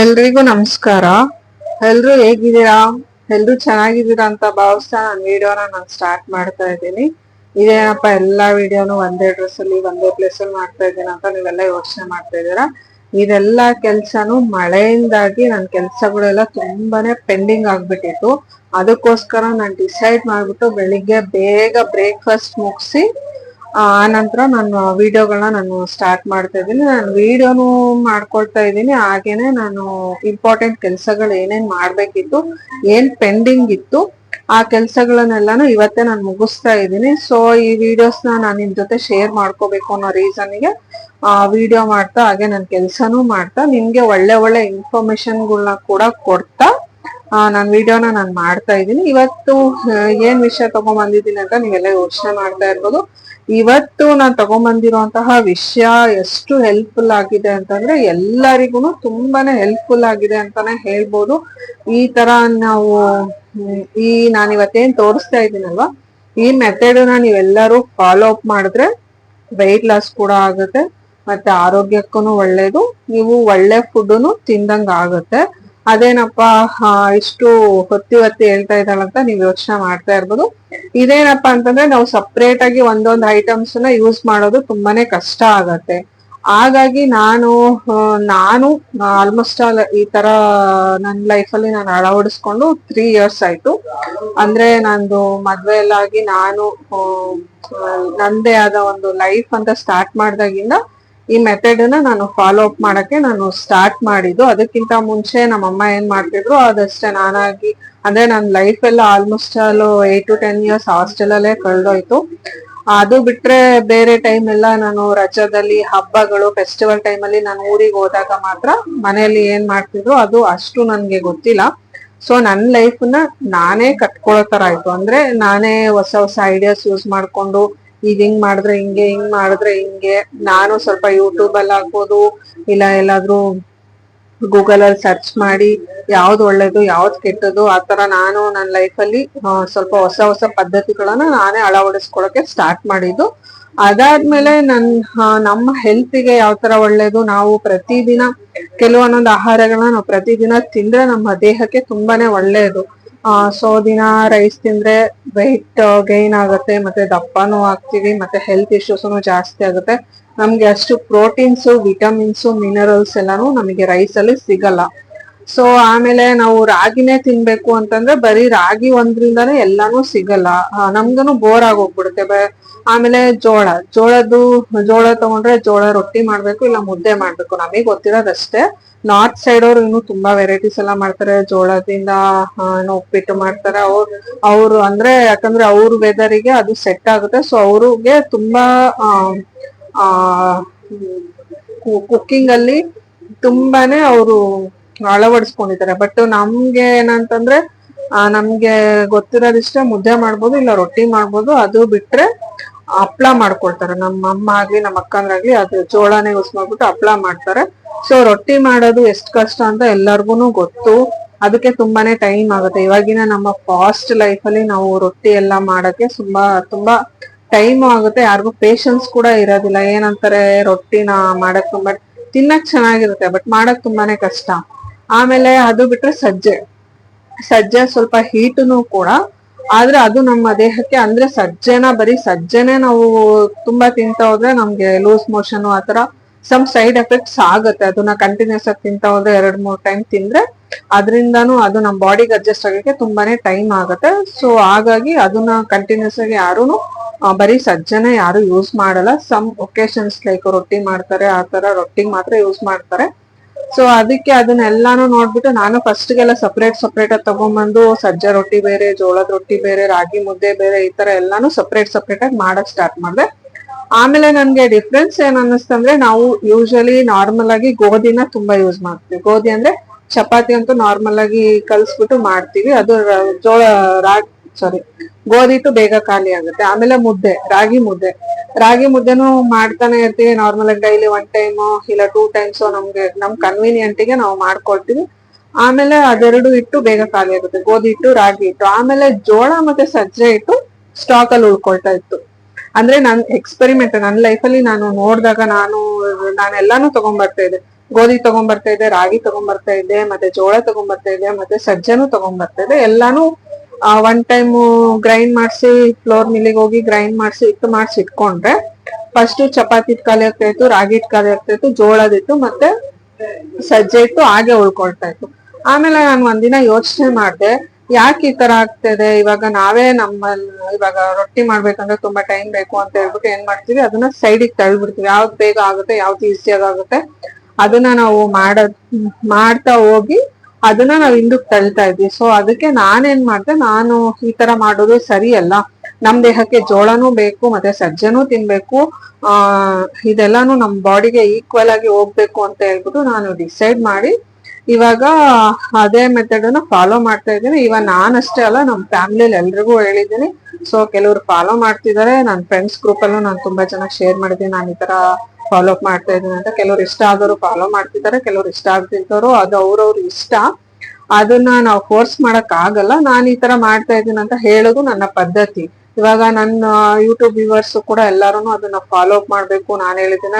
ಎಲ್ರಿಗೂ ನಮಸ್ಕಾರ. ಎಲ್ರು ಹೇಗಿದ್ದೀರಾ? ಎಲ್ರು ಚೆನ್ನಾಗಿದ್ದೀರಾ ಅಂತ ಭಾವಿಸ್ತಾ ನಾನು ವಿಡಿಯೋನ ನಾನು ಸ್ಟಾರ್ಟ್ ಮಾಡ್ತಾ ಇದ್ದೀನಿ. ಇದೇನಪ್ಪ ಎಲ್ಲಾ ವಿಡಿಯೋನು ಒಂದೇ ಡ್ರೆಸ್ ಅಲ್ಲಿ, ಒಂದೇ ಪ್ಲೇಸ್ ಅಲ್ಲಿ ಮಾಡ್ತಾ ಇದ್ದೀನಿ ಅಂತ ನೀವೆಲ್ಲ ಯೋಚನೆ ಮಾಡ್ತಾ ಇದ್ದೀರಾ? ಇದೆಲ್ಲ ಕೆಲ್ಸನು ಮಳೆಯಿಂದಾಗಿ ನನ್ನ ಕೆಲ್ಸಗಳೆಲ್ಲ ತುಂಬಾನೇ ಪೆಂಡಿಂಗ್ ಆಗ್ಬಿಟ್ಟಿತ್ತು. ಅದಕ್ಕೋಸ್ಕರ ನಾನು ಡಿಸೈಡ್ ಮಾಡ್ಬಿಟ್ಟು ಬೆಳಿಗ್ಗೆ ಬೇಗ ಬ್ರೇಕ್ಫಾಸ್ಟ್ ಮುಗಿಸಿ ಆ, ನಂತರ ನಾನು ವಿಡಿಯೋಗಳನ್ನ ನಾನು ಸ್ಟಾರ್ಟ್ ಮಾಡ್ತಾ ಇದ್ದೀನಿ. ನಾನು ವಿಡಿಯೋನು ಮಾಡ್ಕೊಳ್ತಾ ಇದ್ದೀನಿ. ಹಾಗೇನೆ ನಾನು ಇಂಪಾರ್ಟೆಂಟ್ ಕೆಲಸಗಳು ಏನೇನ್ ಮಾಡ್ಬೇಕಿತ್ತು, ಏನ್ ಪೆಂಡಿಂಗ್ ಇತ್ತು, ಆ ಕೆಲಸಗಳನ್ನೆಲ್ಲಾನು ಇವತ್ತೇ ನಾನು ಮುಗಿಸ್ತಾ ಇದ್ದೀನಿ. ಸೊ ಈ ವಿಡಿಯೋಸ್ ನಾನು ನಿಮ್ ಜೊತೆ ಶೇರ್ ಮಾಡ್ಕೋಬೇಕು ಅನ್ನೋ ರೀಸನ್ಗೆ ಆ, ವಿಡಿಯೋ ಮಾಡ್ತಾ, ಹಾಗೆ ನನ್ನ ಕೆಲಸನೂ ಮಾಡ್ತಾ, ನಿಮ್ಗೆ ಒಳ್ಳೆ ಒಳ್ಳೆ ಇನ್ಫಾರ್ಮೇಶನ್ಗಳನ್ನ ಕೂಡ ಕೊಡ್ತಾ ನಾನು ವಿಡಿಯೋನ ನಾನು ಮಾಡ್ತಾ ಇದ್ದೀನಿ. ಇವತ್ತು ಏನ್ ವಿಷಯ ತಗೊಂಬಂದಿದ್ದೀನಿ ಅಂತ ನೀವೆಲ್ಲ ಯೋಚನೆ ಮಾಡ್ತಾ ಇರ್ಬೋದು. ಇವತ್ತು ನಾನು ತಗೊಂಬಂದಿರುವಂತಹ ವಿಷಯ ಎಷ್ಟು ಹೆಲ್ಪ್ಫುಲ್ ಆಗಿದೆ ಅಂತಂದ್ರೆ ಎಲ್ಲರಿಗೂ ತುಂಬಾನೇ ಹೆಲ್ಪ್ಫುಲ್ ಆಗಿದೆ ಅಂತಾನೆ ಹೇಳ್ಬೋದು. ಈ ತರ ನಾವು, ಈ ನಾನು ಇವತ್ತೇನ್ ತೋರಿಸ್ತಾ ಇದ್ದೀನಲ್ವಾ? ಈ ಮೆಥಡ್ ನೀವೆಲ್ಲರೂ ಫಾಲೋ ಅಪ್ ಮಾಡಿದ್ರೆ ವೆಯ್ಟ್ ಲಾಸ್ ಕೂಡ ಆಗುತ್ತೆ, ಮತ್ತೆ ಆರೋಗ್ಯಕ್ಕೂ ಒಳ್ಳೇದು. ನೀವು ಒಳ್ಳೆ ಫುಡ್ನು ತಿಂದಂಗ ಆಗುತ್ತೆ ಅದೇನಪ್ಪ ಇಷ್ಟು ಹೊತ್ತಿ ಹೊತ್ತಿ ಹೇಳ್ತಾ ಇದ್ದಾಳಂತ ನೀವು ಯೋಚನೆ ಮಾಡ್ತಾ ಇರ್ಬೋದು. ಇದೇನಪ್ಪ ಅಂತಂದ್ರೆ ನಾವು ಸಪ್ರೇಟ್ ಆಗಿ ಒಂದೊಂದು ಐಟಮ್ಸ್ನ ಯೂಸ್ ಮಾಡೋದು ತುಂಬಾನೇ ಕಷ್ಟ ಆಗತ್ತೆ. ಹಾಗಾಗಿ ನಾನು ನಾನು ಆಲ್ಮೋಸ್ಟ್ ಆಲ್ ಈ ತರ ನನ್ನ ಲೈಫಲ್ಲಿ ನಾನು ಅಳವಡಿಸ್ಕೊಂಡು ತ್ರೀ ಇಯರ್ಸ್ ಆಯ್ತು. ಅಂದ್ರೆ ನಂದು ಮದ್ವೆ ಎಲ್ಲ ಆಗಿ ನಾನು ನಂದೇ ಆದ ಒಂದು ಲೈಫ್ ಅಂತ ಸ್ಟಾರ್ಟ್ ಮಾಡ್ದಾಗಿಂದ ಈ ಮೆಥಡ್ನ ನಾನು ಫಾಲೋ ಅಪ್ ಮಾಡಕ್ಕೆ ನಾನು ಸ್ಟಾರ್ಟ್ ಮಾಡಿದ್ದು. ಅದಕ್ಕಿಂತ ಮುಂಚೆ ನಮ್ಮಮ್ಮ ಏನ್ ಮಾಡ್ತಿದ್ರು, ಅದಷ್ಟೇ ನಾನಾಗಿ, ಅಂದ್ರೆ ನನ್ನ ಲೈಫ್ ಎಲ್ಲ almost all eight to ten years hostel ಅಲ್ಲೇ ಕಳೆದೋಯ್ತು. ಅದು ಬಿಟ್ರೆ ಬೇರೆ ಟೈಮ್ ಎಲ್ಲ ನಾನು ರಜದಲ್ಲಿ ಹಬ್ಬಗಳು ಫೆಸ್ಟಿವಲ್ ಟೈಮ್ ಅಲ್ಲಿ ನಾನು ಊರಿಗೆ ಹೋದಾಗ ಮಾತ್ರ ಮನೆಯಲ್ಲಿ ಏನ್ ಮಾಡ್ತಿದ್ರು, ಅದು ಅಷ್ಟು ನನ್ಗೆ ಗೊತ್ತಿಲ್ಲ. ಸೊ ನನ್ನ ಲೈಫ್ನ ನಾನೇ ಕಟ್ಕೊಳ್ಳೋ ತರ ಆಯ್ತು. ಅಂದ್ರೆ ನಾನೇ ಹೊಸ ಹೊಸ ಐಡಿಯಾಸ್ ಯೂಸ್ ಮಾಡ್ಕೊಂಡು ಈಗ ಹಿಂಗ್ ಮಾಡಿದ್ರೆ ಹಿಂಗೆ, ಹಿಂಗ್ ಮಾಡಿದ್ರೆ ಹಿಂಗೆ. ನಾನು ಸ್ವಲ್ಪ ಯೂಟ್ಯೂಬ್ ಅಲ್ಲಿ ಹಾಕೋದು, ಇಲ್ಲ ಎಲ್ಲಾದ್ರೂ ಗೂಗಲ್ ಅಲ್ಲಿ ಸರ್ಚ್ ಮಾಡಿ ಯಾವ್ದು ಒಳ್ಳೇದು, ಯಾವ್ದು ಕೆಟ್ಟದ್ದು ತರ ನಾನು ನನ್ನ ಲೈಫಲ್ಲಿ ಸ್ವಲ್ಪ ಹೊಸ ಹೊಸ ಪದ್ಧತಿಗಳನ್ನ ನಾನೇ ಅಳವಡಿಸ್ಕೊಳಕ್ಕೆ ಸ್ಟಾರ್ಟ್ ಮಾಡಿದ್ದು. ಅದಾದ್ಮೇಲೆ ನನ್ ನಮ್ಮ ನಮ್ಮ ಹೆಲ್ತಿಗೆ ಯಾವ ತರ ಒಳ್ಳೇದು, ನಾವು ಪ್ರತಿದಿನ ಕೆಲವೊಂದೊಂದು ಆಹಾರಗಳನ್ನ ನಾವು ಪ್ರತಿದಿನ ತಿಂದ್ರೆ ನಮ್ಮ ದೇಹಕ್ಕೆ ತುಂಬಾನೇ ಒಳ್ಳೆಯದು ಆ ಸೊ ದಿನ ರೈಸ್ ತಿಂದ್ರೆ ವೆಯ್ಟ್ ಗೈನ್ ಆಗುತ್ತೆ, ಮತ್ತೆ ದಪ್ಪನೂ ಆಗ್ತೀವಿ, ಮತ್ತೆ ಹೆಲ್ತ್ ಇಶ್ಯೂಸ್ನು ಜಾಸ್ತಿ ಆಗುತ್ತೆ. ನಮ್ಗೆ ಅಷ್ಟು ಪ್ರೋಟೀನ್ಸ್ ವಿಟಮಿನ್ಸ್ ಮಿನರಲ್ಸ್ ಎಲ್ಲಾನು ನಮಗೆ ರೈಸ್ ಅಲ್ಲಿ ಸಿಗಲ್ಲ. ಸೊ ಆಮೇಲೆ ನಾವು ರಾಗಿನೇ ತಿನ್ಬೇಕು ಅಂತಂದ್ರೆ ಬರೀ ರಾಗಿ ಒಂದ್ರಿಂದಾನೇ ಎಲ್ಲಾನು ಸಿಗಲ್ಲ. ನಮ್ಗನು ಬೋರ್ ಆಗೋಗ್ಬಿಡುತ್ತೆ ಆಮೇಲೆ ಜೋಳ, ಜೋಳದ್ದು, ಜೋಳ ತಗೊಂಡ್ರೆ ಜೋಳ ರೊಟ್ಟಿ ಮಾಡ್ಬೇಕು, ಇಲ್ಲ ಮುದ್ದೆ ಮಾಡ್ಬೇಕು, ನಮಗೆ ಗೊತ್ತಿರೋದಷ್ಟೇ. ನಾರ್ತ್ ಸೈಡ್ ಅವ್ರು ಇನ್ನು ತುಂಬಾ ವೆರೈಟೀಸ್ ಎಲ್ಲ ಮಾಡ್ತಾರೆ. ಜೋಳದಿಂದ ಉಪ್ಪಿಟ್ಟು ಮಾಡ್ತಾರೆ. ಅವ್ರು ಅವ್ರು ಅಂದ್ರೆ ಯಾಕಂದ್ರೆ ಅವ್ರ ವೆದರಿಗೆ ಅದು ಸೆಟ್ ಆಗುತ್ತೆ. ಸೊ ಅವ್ರಿಗೆ ತುಂಬಾ ಕುಕ್ಕಿಂಗ್ ಅಲ್ಲಿ ತುಂಬಾನೇ ಅವರು ಅಳವಡಿಸ್ಕೊಂಡಿದ್ದಾರೆ. ಬಟ್ ನಮ್ಗೆ ಏನಂತಂದ್ರೆ ನಮ್ಗೆ ಗೊತ್ತಿರೋದಿಷ್ಟೇ ಮುದ್ದೆ ಮಾಡ್ಬೋದು, ಇಲ್ಲ ರೊಟ್ಟಿ ಮಾಡ್ಬೋದು. ಅದು ಬಿಟ್ರೆ ಹಪ್ಳ ಮಾಡ್ಕೊಳ್ತಾರೆ. ನಮ್ಮ ಅಮ್ಮ ಆಗ್ಲಿ ನಮ್ಮ ಅಕ್ಕಂದ್ರಾಗ್ಲಿ ಅದು ಜೋಳನೇ ಯೂಸ್ ಮಾಡ್ಬಿಟ್ಟು ಹಪ್ಳ ಮಾಡ್ತಾರೆ. ಸೊ ರೊಟ್ಟಿ ಮಾಡೋದು ಎಷ್ಟು ಕಷ್ಟ ಅಂತ ಎಲ್ಲಾರ್ಗುನು ಗೊತ್ತು. ಅದಕ್ಕೆ ತುಂಬಾನೇ ಟೈಮ್ ಆಗುತ್ತೆ. ಇವಾಗಿನ ನಮ್ಮ ಫಾಸ್ಟ್ ಲೈಫ್ ಅಲ್ಲಿ ನಾವು ರೊಟ್ಟಿ ಎಲ್ಲ ಮಾಡಕ್ಕೆ ತುಂಬಾ ತುಂಬಾ ಟೈಮ್ ಆಗುತ್ತೆ. ಯಾರಿಗೂ ಪೇಶನ್ಸ್ ಕೂಡ ಇರೋದಿಲ್ಲ. ಏನಂತಾರೆ, ರೊಟ್ಟಿನ ಮಾಡಕ್ ತುಂಬಾ, ತಿನ್ನಕ್ ಚೆನ್ನಾಗಿರುತ್ತೆ ಬಟ್ ಮಾಡಕ್ ತುಂಬಾನೇ ಕಷ್ಟ. ಆಮೇಲೆ ಅದು ಬಿಟ್ರೆ ಸಜ್ಜೆ. ಸಜ್ಜೆ ಸ್ವಲ್ಪ ಹೀಟುನು ಕೂಡ ಆದ್ರೆ ಅದು ನಮ್ಮ ದೇಹಕ್ಕೆ ಅಂದ್ರೆ ಸಜ್ಜೆನ, ಬರೀ ಸಜ್ಜೆನೆ ನಾವು ತುಂಬಾ ತಿಂತಾ ಹೋದ್ರೆ ನಮ್ಗೆ ಲೂಸ್ ಮೋಷನ್ ಆತರ ಸಮ್ ಸೈಡ್ ಎಫೆಕ್ಟ್ಸ್ ಆಗುತ್ತೆ. ಅದನ್ನ ಕಂಟಿನ್ಯೂಸ್ ಆಗಿ ತಿಂತ ಹೋದ್ರೆ ಎರಡ್, ಮೂರ್ ಟೈಮ್ ತಿಂದ್ರೆ ಅದರಿಂದಾನು ಅದು ನಮ್ಮ ಬಾಡಿಗೆ ಅಡ್ಜಸ್ಟ್ ಆಗಕ್ಕೆ ತುಂಬಾನೇ ಟೈಮ್ ಆಗುತ್ತೆ. ಸೊ ಹಾಗಾಗಿ ಅದನ್ನ ಕಂಟಿನ್ಯೂಸ್ ಆಗಿ ಯಾರು ಬರೀ ಸಜ್ಜನೆ ಯಾರು ಯೂಸ್ ಮಾಡಲ್ಲ. ಸಮ್ ಒಕೇಶನ್ಸ್ ಲೈಕ್ ರೊಟ್ಟಿ ಮಾಡ್ತಾರೆ, ಆ ತರ ರೊಟ್ಟಿಗೆ ಮಾತ್ರ ಯೂಸ್ ಮಾಡ್ತಾರೆ. ಸೊ ಅದಕ್ಕೆ ಅದನ್ನೆಲ್ಲಾನು ನೋಡ್ಬಿಟ್ಟು ನಾನು ಫಸ್ಟ್ ಗೆಲ್ಲ ಸಪ್ರೇಟ್ ಸಪ್ರೇಟ್ ಆಗಿ ತಗೊಂಡ್ಬಂದು ಸಜ್ಜೆ ರೊಟ್ಟಿ ಬೇರೆ, ಜೋಳದ ರೊಟ್ಟಿ ಬೇರೆ, ರಾಗಿ ಮುದ್ದೆ ಬೇರೆ ಈ ತರ ಎಲ್ಲಾನು ಸಪ್ರೇಟ್ ಸಪ್ರೇಟ್ ಆಗಿ ಮಾಡಕ್ ಸ್ಟಾರ್ಟ್ ಮಾಡಿದೆ. ಆಮೇಲೆ ನನ್ಗೆ ಡಿಫ್ರೆನ್ಸ್ ಏನ್ ಅನ್ನಿಸ್ತಂದ್ರೆ ನಾವು ಯೂಶಲಿ ನಾರ್ಮಲ್ ಆಗಿ ಗೋಧಿನ ತುಂಬಾ ಯೂಸ್ ಮಾಡ್ತೀವಿ. ಗೋಧಿ ಅಂದ್ರೆ ಚಪಾತಿ ಅಂತೂ ನಾರ್ಮಲ್ ಆಗಿ ಕಲ್ಸ್ಬಿಟ್ಟು ಮಾಡ್ತೀವಿ. ಅದು ಜೋಳ, ರಾಗಿ ಸಾರಿ ಗೋಧಿ ಹಿಟ್ಟು ಬೇಗ ಖಾಲಿ ಆಗುತ್ತೆ. ಆಮೇಲೆ ಮುದ್ದೆ, ರಾಗಿ ಮುದ್ದೆ. ರಾಗಿ ಮುದ್ದೆನೂ ಮಾಡ್ತಾನೆ ಇರ್ತೀವಿ ನಾರ್ಮಲ್ ಆಗಿ ಡೈಲಿ ಒನ್ ಟೈಮು ಇಲ್ಲ ಟೂ ಟೈಮ್ಸ್ ನಮ್ಗೆ, ನಮ್ ಕನ್ವೀನಿಯಂಟ್ಗೆ ನಾವು ಮಾಡ್ಕೊಳ್ತೀವಿ. ಆಮೇಲೆ ಅದೆರಡು ಇಟ್ಟು ಬೇಗ ಖಾಲಿ ಆಗುತ್ತೆ. ಗೋಧಿ ಹಿಟ್ಟು ರಾಗಿ ಹಿಟ್ಟು ಆಮೇಲೆ ಜೋಳ ಮತ್ತೆ ಸಜ್ಜೆ ಇಟ್ಟು ಸ್ಟಾಕ್ ಅಲ್ಲಿ ಉಳ್ಕೊಳ್ತಾ ಇತ್ತು. ಅಂದ್ರೆ ನನ್ ಎಕ್ಸ್ಪೆರಿಮೆಂಟ್ ನನ್ನ ಲೈಫಲ್ಲಿ ನಾನು ನೋಡಿದಾಗ ನಾನು ನಾನೆಲ್ಲಾನು ತಗೊಂಡ್ಬರ್ತಾ ಇದ್ದೆ. ಗೋಧಿ ತಗೊಂಡ್ಬರ್ತಾ ಇದ್ದೆ, ರಾಗಿ ತಗೊಂಡ್ಬರ್ತಾ ಇದ್ದೆ, ಮತ್ತೆ ಜೋಳ ತಗೊಂಡ್ಬರ್ತಾ ಇದ್ದೆ, ಮತ್ತೆ ಸಜ್ಜೆನೂ ತಗೊಂಡ್ಬರ್ತಾ ಇದ್ದೆ. ಎಲ್ಲಾನು ಒನ್ ಟೈಮ್ ಗ್ರೈಂಡ್ ಮಾಡಿಸಿ ಫ್ಲೋರ್ ಮಿಲ್ಲಿಗೆ ಹೋಗಿ ಗ್ರೈಂಡ್ ಮಾಡಿಸಿ, ಇಟ್ಟು ಮಾಡಿಸಿ, ಇಟ್ಕೊಂಡ್ರೆ ಫಸ್ಟ್ ಚಪಾತಿ ಖಾಲಿ ಆಗ್ತಾ ಇತ್ತು ರಾಗಿ ಖಾಲಿ ಆಗ್ತಾ ಇತ್ತು ಜೋಳದಿತ್ತು ಮತ್ತೆ ಸಜ್ಜೆ ಇತ್ತು, ಹಾಗೆ ಉಳ್ಕೊಳ್ತಾ ಇತ್ತು. ಆಮೇಲೆ ನಾನು ಒಂದಿನ ಯೋಚನೆ ಮಾಡಿದೆ, ಯಾಕೆ ಈ ತರ ಆಗ್ತಿದೆ ಇವಾಗ ನಾವೇ ನಮ್ಮ ಇವಾಗ ರೊಟ್ಟಿ ಮಾಡ್ಬೇಕಂದ್ರೆ ತುಂಬಾ ಟೈಮ್ ಬೇಕು ಅಂತ ಹೇಳ್ಬಿಟ್ಟು ಏನ್ ಮಾಡ್ತೀವಿ? ಅದನ್ನ ಸೈಡಿಗೆ ತಳ್ಬಿಡ್ತೀವಿ. ಯಾವ್ದು ಬೇಗ ಆಗುತ್ತೆ, ಯಾವ್ದು ಈಸಿಯಾಗಿ ಆಗುತ್ತೆ, ಅದನ್ನ ನಾವು ಮಾಡ ಮಾಡ್ತಾ ಹೋಗಿ ಅದನ್ನ ನಾವ್ ಹಿಂದಕ್ ತಳ್ತಾ ಇದ್ವಿ. ಸೊ ಅದಕ್ಕೆ ನಾನೇನ್ ಮಾಡ್ದೆ, ನಾನು ಈ ತರ ಮಾಡೋದು ಸರಿಯಲ್ಲ ನಮ್ ದೇಹಕ್ಕೆ ಜೋಳನೂ ಬೇಕು, ಮತ್ತೆ ಸಜ್ಜನೂ ತಿನ್ಬೇಕು. ಆ, ಇದೆಲ್ಲಾನು ನಮ್ ಬಾಡಿಗೆ ಈಕ್ವಲ್ ಆಗಿ ಹೋಗ್ಬೇಕು ಅಂತ ಹೇಳ್ಬಿಟ್ಟು ನಾನು ಡಿಸೈಡ್ ಮಾಡಿ ಇವಾಗ ಅದೇ ಮೆಥಡ್ ಅನ್ನ ಫಾಲೋ ಮಾಡ್ತಾ ಇದ್ದೀನಿ. ಇವಾಗ ನಾನಷ್ಟೇ ಅಲ್ಲ, ನಮ್ ಫ್ಯಾಮಿಲಿಯಲ್ಲಿ ಎಲ್ರಿಗೂ ಹೇಳಿದ್ದೀನಿ. ಸೊ ಕೆಲವ್ರು ಫಾಲೋ ಮಾಡ್ತಿದ್ದಾರೆ ನನ್ನ ಫ್ರೆಂಡ್ಸ್ ಗ್ರೂಪ್ ಅಲ್ಲೂ ನಾನು ತುಂಬಾ ಜನ ಶೇರ್ ಮಾಡಿದ್ದೀನಿ. ನಾನು ಈ ತರ ಫಾಲೋ ಅಪ್ ಮಾಡ್ತಾ ಇದ್ದೀನಿ ಅಂತ ಕೆಲವ್ರು ಇಷ್ಟ ಆದವರು ಫಾಲೋ ಮಾಡ್ತಿದ್ದಾರೆ, ಕೆಲವ್ರು ಇಷ್ಟ ಆಗ್ತಿದ್ದವರು, ಅದು ಅವ್ರವ್ರ ಇಷ್ಟ. ಅದನ್ನ ನಾವು ಫೋರ್ಸ್ ಮಾಡಕ್ ಆಗಲ್ಲ, ನಾನು ಈ ತರ ಮಾಡ್ತಾ ಇದ್ದೀನಿ ಅಂತ ಹೇಳೋದು ನನ್ನ ಪದ್ಧತಿ. ಇವಾಗ ನನ್ನ ಯೂಟ್ಯೂಬ್ ವ್ಯೂವರ್ಸ್ ಕೂಡ ಎಲ್ಲಾರು ಅದನ್ನ ಫಾಲೋ ಅಪ್ ಮಾಡ್ಬೇಕು, ನಾನು ಹೇಳಿದಿನ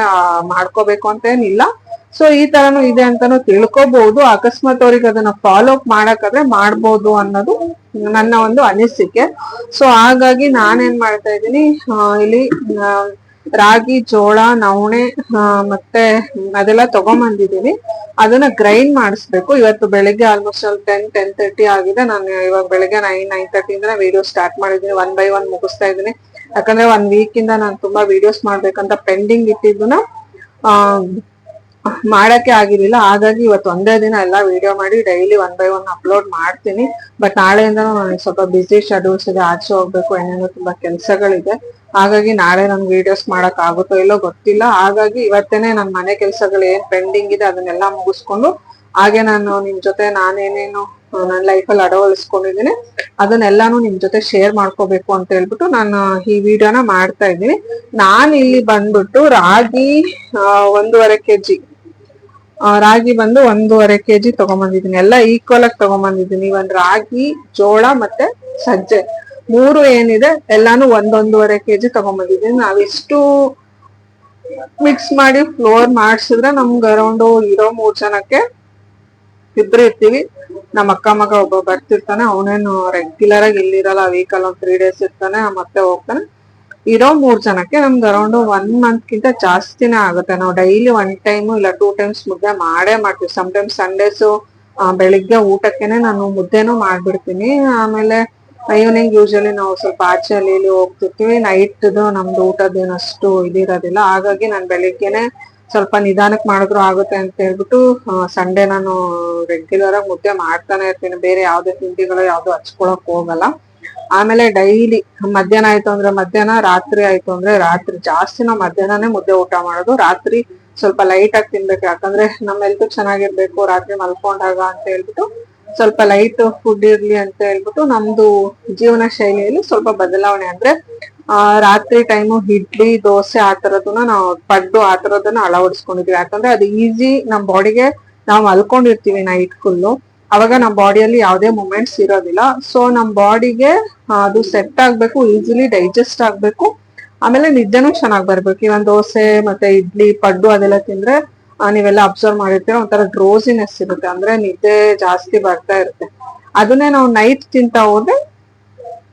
ಮಾಡ್ಕೋಬೇಕು ಅಂತ ಏನಿಲ್ಲ. ಸೊ ಈ ತರನು ಇದೆ ಅಂತಾನು ತಿಳ್ಕೊಬಹುದು ಅಕಸ್ಮಾತ್ ಅವ್ರಿಗೆ ಅದನ್ನ ಫಾಲೋ ಅಪ್ ಮಾಡಕ್ಕಾದ್ರೆ ಮಾಡ್ಬೋದು ಅನ್ನೋದು ನನ್ನ ಒಂದು ಅನಿಸಿಕೆ. ಸೊ ಹಾಗಾಗಿ ನಾನೇನ್ ಮಾಡ್ತಾ ಇದ್ದೀನಿ ಇಲ್ಲಿ ರಾಗಿ, ಜೋಳ, ನವಣೆ ಮತ್ತೆ ಅದೆಲ್ಲ ತಗೊಂಬಂದಿದ್ದೀನಿ ಅದನ್ನ ಗ್ರೈಂಡ್ ಮಾಡಿಸ್ಬೇಕು. ಇವತ್ತು ಬೆಳಿಗ್ಗೆ ಆಲ್ಮೋಸ್ಟ್ ಅಲ್ಲಿ ಟೆನ್ ಟೆನ್ ತರ್ಟಿ ಆಗಿದೆ. ನಾನು ಇವಾಗ ಬೆಳಿಗ್ಗೆ ನೈನ್ ನೈನ್ ಇಂದ ವಿಡಿಯೋ ಸ್ಟಾರ್ಟ್ ಮಾಡಿದ್ದೀನಿ. ಒನ್ ಬೈ ಒನ್ ಮುಗಿಸ್ತಾ ಇದ್ದೀನಿ. ಯಾಕಂದ್ರೆ ಒನ್ ವೀಕ್ ಇಂದ ನಾನು ತುಂಬಾ ವಿಡಿಯೋಸ್ ಮಾಡ್ಬೇಕಂತ ಪೆಂಡಿಂಗ್ ಇಟ್ಟಿದ್ದನ್ನ, ಆ, ಮಾಡಕ್ಕೆ ಆಗಿರ್ಲಿಲ್ಲ. ಹಾಗಾಗಿ ಇವತ್ತು ಒಂದೇ ದಿನ ಎಲ್ಲ ವಿಡಿಯೋ ಮಾಡಿ daily one by one upload ಮಾಡ್ತೀನಿ. ಬಟ್ ನಾಳೆಯಿಂದ ನನಗೆ ಸ್ವಲ್ಪ ಬಿಸಿ ಶೆಡ್ಯೂಲ್ಸ್ ಇದೆ. ಆಚೆ ಹೋಗ್ಬೇಕು. ಏನೇನೋ ತುಂಬಾ ಕೆಲ್ಸಗಳಿದೆ. ಹಾಗಾಗಿ ನಾಳೆ ನನ್ ವಿಡಿಯೋಸ್ ಮಾಡಕ್ ಆಗುತ್ತೋ ಇಲ್ಲೋ ಗೊತ್ತಿಲ್ಲ. ಹಾಗಾಗಿ ಇವತ್ತೇನೆ ನನ್ ಮನೆ ಕೆಲಸಗಳು ಏನ್ ಪೆಂಡಿಂಗ್ ಇದೆ ಅದನ್ನೆಲ್ಲ ಮುಗಿಸ್ಕೊಂಡು ಹಾಗೆ ನಾನು ನಿಮ್ ಜೊತೆ ನಾನೇನೇನು ನನ್ನ ಲೈಫಲ್ಲಿ ಅಳವಡಿಸ್ಕೊಂಡಿದ್ದೀನಿ ಅದನ್ನೆಲ್ಲಾನು ನಿಮ್ ಜೊತೆ ಶೇರ್ ಮಾಡ್ಕೋಬೇಕು ಅಂತ ಹೇಳ್ಬಿಟ್ಟು ನಾನು ಈ ವಿಡಿಯೋನ ಮಾಡ್ತಾ ಇದ್ದೀನಿ. ನಾನು ಇಲ್ಲಿ ಬಂದ್ಬಿಟ್ಟು ರಾಗಿ ಒಂದೂವರೆ ಕೆಜಿ ರಾಗಿ ಬಂದು ಒಂದೂವರೆ ಕೆಜಿ ತಗೊಂಬಂದಿದ್ದೀನಿ. ಎಲ್ಲ ಈಕ್ವಲ್ ಆಗಿ ತಗೊಂಬಂದಿದ್ದೀನಿ. ಒಂದ್ ರಾಗಿ, ಜೋಳ ಮತ್ತೆ ಸಜ್ಜೆ. ಮೂರು ಏನಿದೆ, ಎಲ್ಲಾನು ಒಂದೊಂದೂವರೆ ಕೆಜಿ ತಗೊಂಡ್ಬಂದಿದ್ದೀನಿ ನಾವೆಷ್ಟು ಮಿಕ್ಸ್ ಮಾಡಿ ಫ್ಲೋರ್ ಮಾಡಿಸಿದ್ರೆ ನಮ್ಗೆ ಅರೌಂಡ್ ಇರೋ ಮೂರ್ ಜನಕ್ಕೆ ಇಬ್ರು ಇರ್ತೀವಿ. ನಮ್ಮ ಅಕ್ಕ, ಮಗ ಒಬ್ಬ ಬರ್ತಿರ್ತಾನೆ, ಅವನೇನು ರೆಗ್ಯುಲರ್ ಆಗಿ ಇಲ್ಲಿರಲ್ಲ ವೀಕಲ್ ಒಂದ್ ತ್ರೀ ಡೇಸ್ ಇರ್ತಾನೆ, ಮತ್ತೆ ಹೋಗ್ತಾನೆ. ಇರೋ ಮೂರ್ ಜನಕ್ಕೆ ನಮ್ಗೆ ಅರೌಂಡ್ ಒನ್ ಮಂತ್ ಗಿಂತ ಜಾಸ್ತಿನೇ ಆಗುತ್ತೆ. ನಾವು ಡೈಲಿ ಒನ್ ಟೈಮ್ ಇಲ್ಲ ಟೂ ಟೈಮ್ಸ್ ಮುದ್ದೆ ಮಾಡೇ ಮಾಡ್ತೀವಿ. ಸಮ್ಟೈಮ್ಸ್ ಸಂಡೇಸು ಬೆಳಿಗ್ಗೆ ಊಟಕ್ಕೆನೆ ನಾನು ಮುದ್ದೆನೂ ಮಾಡ್ಬಿಡ್ತೀನಿ. ಆಮೇಲೆ ಈವ್ನಿಂಗ್ ಯೂಶಲಿ ನಾವು ಸ್ವಲ್ಪ ಆಚೆ ಅಲ್ಲಿ ಹೋಗ್ತಿರ್ತೀವಿ. ನೈಟ್ದು ನಮ್ದು ಊಟದೇನಷ್ಟು ಇದಿರೋದಿಲ್ಲ. ಹಾಗಾಗಿ ನಾನು ಬೆಳಿಗ್ಗೆನೆ ಸ್ವಲ್ಪ ನಿಧಾನಕ್ಕೆ ಮಾಡಿದ್ರು ಆಗುತ್ತೆ ಅಂತ ಹೇಳ್ಬಿಟ್ಟು ಸಂಡೇ ನಾನು ರೆಗ್ಯುಲರ್ ಆಗಿ ಮುದ್ದೆ ಮಾಡ್ತಾನೆ ಇರ್ತೀನಿ. ಬೇರೆ ಯಾವ್ದೇ ತಿಂಡಿಗಳು ಯಾವ್ದು ಹಚ್ಕೊಳಕ್ ಹೋಗಲ್ಲ. ಆಮೇಲೆ ಡೈಲಿ ಮಧ್ಯಾಹ್ನ ಆಯ್ತು ಅಂದ್ರೆ ಮಧ್ಯಾಹ್ನ, ರಾತ್ರಿ ಆಯ್ತು ಅಂದ್ರೆ ರಾತ್ರಿ. ಜಾಸ್ತಿ ನಾವು ಮಧ್ಯಾಹ್ನನೇ ಮುದ್ದೆ ಊಟ ಮಾಡೋದು. ರಾತ್ರಿ ಸ್ವಲ್ಪ ಲೈಟ್ ಆಗಿ ತಿನ್ಬೇಕು. ಯಾಕಂದ್ರೆ ನಮ್ಮ ಹೆಲ್ತ್ ಚೆನ್ನಾಗಿರ್ಬೇಕು. ರಾತ್ರಿ ಮಲ್ಕೊಂಡಾಗ ಅಂತ ಹೇಳ್ಬಿಟ್ಟು ಸ್ವಲ್ಪ ಲೈಟ್ ಫುಡ್ ಇರ್ಲಿ ಅಂತ ಹೇಳ್ಬಿಟ್ಟು ನಮ್ದು ಜೀವನ ಶೈಲಿಯಲ್ಲಿ ಸ್ವಲ್ಪ ಬದಲಾವಣೆ ಅಂದ್ರೆ ರಾತ್ರಿ ಟೈಮು ಇಡ್ಲಿ, ದೋಸೆ ಆ ತರದನ್ನ ನಾವು ಪಡ್ಡು ಆ ತರದನ್ನ ಅಳವಡಿಸ್ಕೊಂಡಿದ್ವಿ. ಯಾಕಂದ್ರೆ ಅದು ಈಸಿ ನಮ್ಮ ಬಾಡಿಗೆ ನಾವು ಮಲ್ಕೊಂಡಿರ್ತೀವಿ ನೈಟ್ ಫುಲ್ಲು ಅವಾಗ ನಮ್ಮ ಬಾಡಿಯಲ್ಲಿ ಯಾವುದೇ ಮೂಮೆಂಟ್ಸ್ ಇರೋದಿಲ್ಲ. ಸೊ ನಮ್ಮ ಬಾಡಿಗೆ ಅದು ಸೆಟ್ ಆಗ್ಬೇಕು ಈಸಿಲಿ ಡೈಜೆಸ್ಟ್ ಆಗ್ಬೇಕು. ಆಮೇಲೆ ನಿದ್ದೆನೂ ಚೆನ್ನಾಗಿ ಬರ್ಬೇಕು. ಇವನ್ ದೋಸೆ ಮತ್ತೆ ಇಡ್ಲಿ, ಪಡ್ಡು ಅದೆಲ್ಲ ತಿಂದ್ರೆ ನೀವೆಲ್ಲ ಅಬ್ಸರ್ವ್ ಮಾಡಿರ್ತೀರ, ಒಂಥರ ಡ್ರೋಸಿನೆಸ್ ಇರುತ್ತೆ. ಅಂದ್ರೆ ನಿದ್ದೆ ಜಾಸ್ತಿ ಬರ್ತಾ ಇರುತ್ತೆ. ಅದನ್ನೇ ನಾವು ನೈಟ್ ತಿಂತಾ ಹೋದ್ರೆ,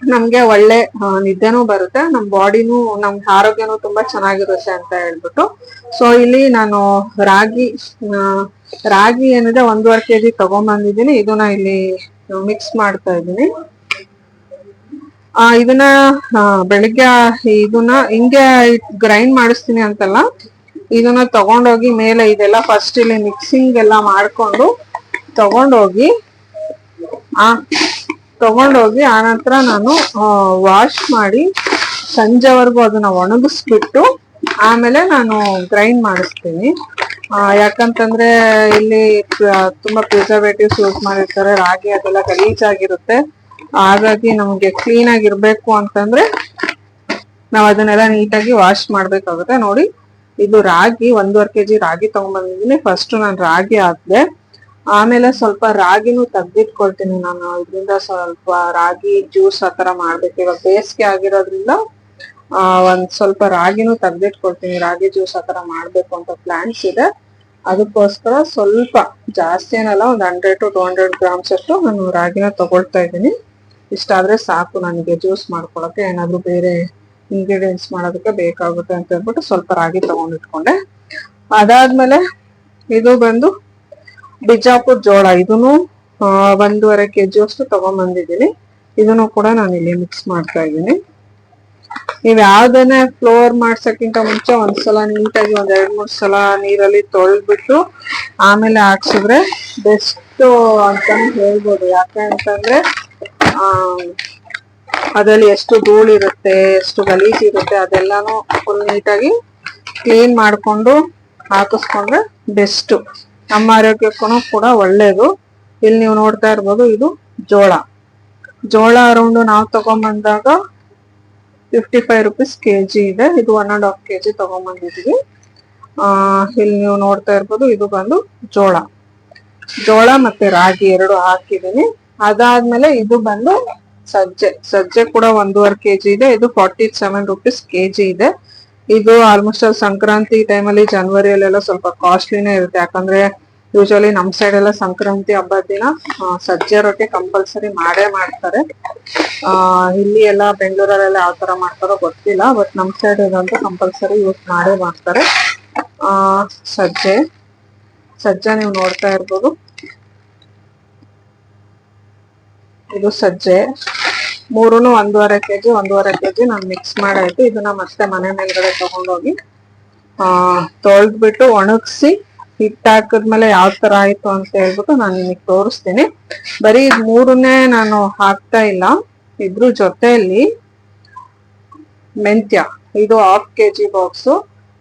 ನಮ್ಗೆ ಒಳ್ಳೆ ನಿದ್ದೆನೂ ಬರುತ್ತೆ. ನಮ್ ಬಾಡಿನೂ ನಮ್ ಆರೋಗ್ಯನೂ ತುಂಬಾ ಚೆನ್ನಾಗಿರುತ್ತೆ ಅಂತ ಹೇಳ್ಬಿಟ್ಟು. ಸೊ ಇಲ್ಲಿ ನಾನು ರಾಗಿ ರಾಗಿ ಏನಿದೆ, ಒಂದೂವರೆ ಕೆಜಿ ತಗೊಂಬಂದಿದ್ದೀನಿ ಇದನ್ನ ಇಲ್ಲಿ ಮಿಕ್ಸ್ ಮಾಡ್ತಾ ಇದ್ದೀನಿ. ಆ, ಇದನ್ನ ಬೆಳಿಗ್ಗೆ ಇದನ್ನ ಹಿಂಗೆ ಗ್ರೈಂಡ್ ಮಾಡಿಸ್ತೀನಿ ಅಂತಲ್ಲ ಇದನ್ನ ತಗೊಂಡೋಗಿ ಮೇಲೆ ಇದೆಲ್ಲ ಫಸ್ಟ್ ಇಲ್ಲಿ ಮಿಕ್ಸಿಂಗ್ ಎಲ್ಲ ಮಾಡ್ಕೊಂಡು ತಗೊಂಡೋಗಿ ಆ, ತಗೊಂಡೋಗಿ ಆನಂತರ ನಾನು ವಾಶ್ ಮಾಡಿ ಸಂಜೆವರೆಗೂ ಅದನ್ನ ಒಣಗಿಸ್ಬಿಟ್ಟು ಆಮೇಲೆ ನಾನು ಗ್ರೈಂಡ್ ಮಾಡಿಸ್ತೀನಿ. ಯಾಕಂತಂದ್ರೆ ಇಲ್ಲಿ ತುಂಬಾ ಪ್ರಿಸರ್ವೇಟಿವ್ಸ್ ಯೂಸ್ ಮಾಡಿರ್ತಾರೆ, ರಾಗಿ ಅದೆಲ್ಲ ಗಲೀಜಾಗಿರುತ್ತೆ ಹಾಗಾಗಿ ನಮ್ಗೆ ಕ್ಲೀನ್ ಆಗಿರ್ಬೇಕು ಅಂತಂದ್ರೆ ನಾವ್ ಅದನ್ನೆಲ್ಲ ನೀಟಾಗಿ ವಾಶ್ ಮಾಡ್ಬೇಕಾಗುತ್ತೆ. ನೋಡಿ ಇದು ರಾಗಿ, ಒಂದೂವರೆ ಕೆಜಿ ರಾಗಿ ತಗೊಂಡ್ಬಂದಿದ್ದೀನಿ ಫಸ್ಟ್ ನಾನು ರಾಗಿ ಹಾಕ್ದೆ. ಆಮೇಲೆ ಸ್ವಲ್ಪ ರಾಗಿನೂ ತೆಗ್ದಿಟ್ಕೊಳ್ತೀನಿ ನಾನು. ಇದರಿಂದ ಸ್ವಲ್ಪ ರಾಗಿ ಜ್ಯೂಸ್ ಆ ತರ ಮಾಡ್ಬೇಕು. ಇವಾಗ ಬೇಸಿಗೆ ಆಗಿರೋದ್ರಿಂದ ಒಂದ್ ಸ್ವಲ್ಪ ರಾಗಿನೂ ತೆಗ್ದಿಟ್ಕೊಳ್ತೀನಿ. ರಾಗಿ ಜ್ಯೂಸ್ ಆ ಆತರ ಮಾಡಬೇಕು ಅಂತ ಪ್ಲಾನ್ಸ್ ಇದೆ. ಅದಕ್ಕೋಸ್ಕರ ಸ್ವಲ್ಪ ಜಾಸ್ತಿ ಏನಲ್ಲ, ಒಂದು hundred to two hundred grams ಅಷ್ಟು ನಾನು ರಾಗಿನ ತಗೊಳ್ತಾ ಇದ್ದೀನಿ. ಇಷ್ಟಾದ್ರೆ ಸಾಕು ನನಗೆ ಜ್ಯೂಸ್ ಮಾಡ್ಕೊಳ್ಳೋಕೆ ಏನಾದರೂ ಬೇರೆ ಇಂಗ್ರೀಡಿಯೆಂಟ್ಸ್ ಮಾಡೋದಕ್ಕೆ ಬೇಕಾಗುತ್ತೆ ಅಂತ ಹೇಳ್ಬಿಟ್ಟು ಸ್ವಲ್ಪ ರಾಗಿ ತಗೊಂಡಿಟ್ಕೊಂಡೆ ಅದಾದ್ಮೇಲೆ ಇದು ಬಂದು ಬಿಜಾಪುರ್ ಜೋಳ. ಇದನ್ನು ಒಂದೂವರೆ ಒಂದೂವರೆ ಕೆಜಿ ಅಷ್ಟು ತಗೊಂಡ್ಬಂದಿದ್ದೀನಿ ಇದನ್ನು ಕೂಡ ನಾನು ಇಲ್ಲಿ ಮಿಕ್ಸ್ ಮಾಡ್ತಾ ಇದ್ದೀನಿ. ನೀವು ಯಾವ್ದನ್ನೇ ಫ್ಲೋರ್ ಮಾಡ್ಸಕ್ಕಿಂತ ಮುಂಚೆ ಒಂದ್ಸಲ ನೀಟಾಗಿ ಒಂದ್ ಎರಡ್, ಮೂರ್ ಸಲ ನೀರಲ್ಲಿ ತೊಳ್ದ್ಬಿಟ್ಟು ಆಮೇಲೆ ಹಾಕ್ಸಿದ್ರೆ ಬೆಸ್ಟ್ ಅಂತ ಹೇಳ್ಬೋದು. ಯಾಕೆ ಅಂತಂದ್ರೆ ಆ ಅದ್ರಲ್ಲಿ ಎಷ್ಟು ಧೂಳಿರುತ್ತೆ ಎಷ್ಟು ಗಲೀಜ್ ಇರುತ್ತೆ ಅದೆಲ್ಲಾನು ಫುಲ್ ನೀಟಾಗಿ ಕ್ಲೀನ್ ಮಾಡಿಕೊಂಡು ಹಾಕಿಸ್ಕೊಂಡ್ರೆ ಬೆಸ್ಟ್ ನಮ್ಮ ಆರೋಗ್ಯಕ್ಕೂ ಕೂಡ ಒಳ್ಳೇದು. ಇಲ್ಲಿ ನೀವು ನೋಡ್ತಾ ಇರ್ಬೋದು ಇದು ಜೋಳ. ಜೋಳ ಅರೌಂಡ್ ನಾವು ತಗೊಂಬಂದಾಗ fifty five rupees K G ಇದೆ ಇದು one and half K G ಆ, ಇಲ್ಲಿ ನೀವು ನೋಡ್ತಾ ಇರ್ಬೋದು ಇದು ಬಂದು ಜೋಳ. ಜೋಳ ಮತ್ತೆ ರಾಗಿ ಎರಡು ಹಾಕಿದ್ದೀನಿ. ಅದಾದ್ಮೇಲೆ ಇದು ಬಂದು ಸಜ್ಜೆ ಸಜ್ಜೆ ಕೂಡ ಒಂದೂವರೆ ಕೆಜಿ ಇದೆ. ಇದು ಫಾರ್ಟಿ ಸೆವೆನ್ ರುಪೀಸ್ ಕೆಜಿ ಇದೆ. ಇದು ಆಲ್ಮೋಸ್ಟ್ ಅಲ್ಲಿ ಸಂಕ್ರಾಂತಿ ಟೈಮಲ್ಲಿ ಜನವರಿಯಲ್ಲೆಲ್ಲ ಸ್ವಲ್ಪ ಕಾಸ್ಟ್ಲಿನೇ ಇರುತ್ತೆ. ಯಾಕಂದ್ರೆ ಯೂಶಲಿ ನಮ್ ಸೈಡ್ ಎಲ್ಲ ಸಂಕ್ರಾಂತಿ ಹಬ್ಬದ ದಿನ ಸಜ್ಜೆ ರೊಟ್ಟಿ ಕಂಪಲ್ಸರಿ ಮಾಡೇ ಮಾಡ್ತಾರೆ. ಆ, ಇಲ್ಲಿ ಎಲ್ಲ ಬೆಂಗಳೂರಲ್ಲೆಲ್ಲ ಯಾವ ತರ ಮಾಡ್ತಾರೋ ಗೊತ್ತಿಲ್ಲ ಬಟ್ ನಮ್ ಸೈಡ್ ಇದಂತೂ ಕಂಪಲ್ಸರಿ ಯೂಸ್ ಮಾಡೇ ಮಾಡ್ತಾರೆ. ಆ ಸಜ್ಜೆ ಸಜ್ಜೆ ನೀವು ನೋಡ್ತಾ ಇರ್ಬೋದು. ಇದು ಸಜ್ಜೆ. ಮೂರುನು ಒಂದೂವರೆ ಕೆಜಿ, ಒಂದೂವರೆ ಕೆ ಜಿ ನಾನು ಮಿಕ್ಸ್ ಮಾಡಾಯ್ತು. ಇದನ್ನ ಮತ್ತೆ ಮನೆ ಮೇಲ್ಗಡೆ ತಗೊಂಡೋಗಿ ತೊಳ್ದ್ಬಿಟ್ಟು ಒಣಗಿಸಿ ಹಿಟ್ಟು ಹಾಕಿದ್ಮೇಲೆ ಯಾವ ತರ ಆಯ್ತು ಅಂತ ಹೇಳ್ಬಿಟ್ಟು ನಾನು ನಿಮಗೆ ತೋರಿಸ್ತೀನಿ. ಬರೀ ಇದ್ ಮೂರನ್ನೇ ನಾನು ಹಾಕ್ತಾ ಇಲ್ಲ. ಇದ್ರ ಜೊತೆಯಲ್ಲಿ ಮೆಂತ್ಯ. ಇದು half K G box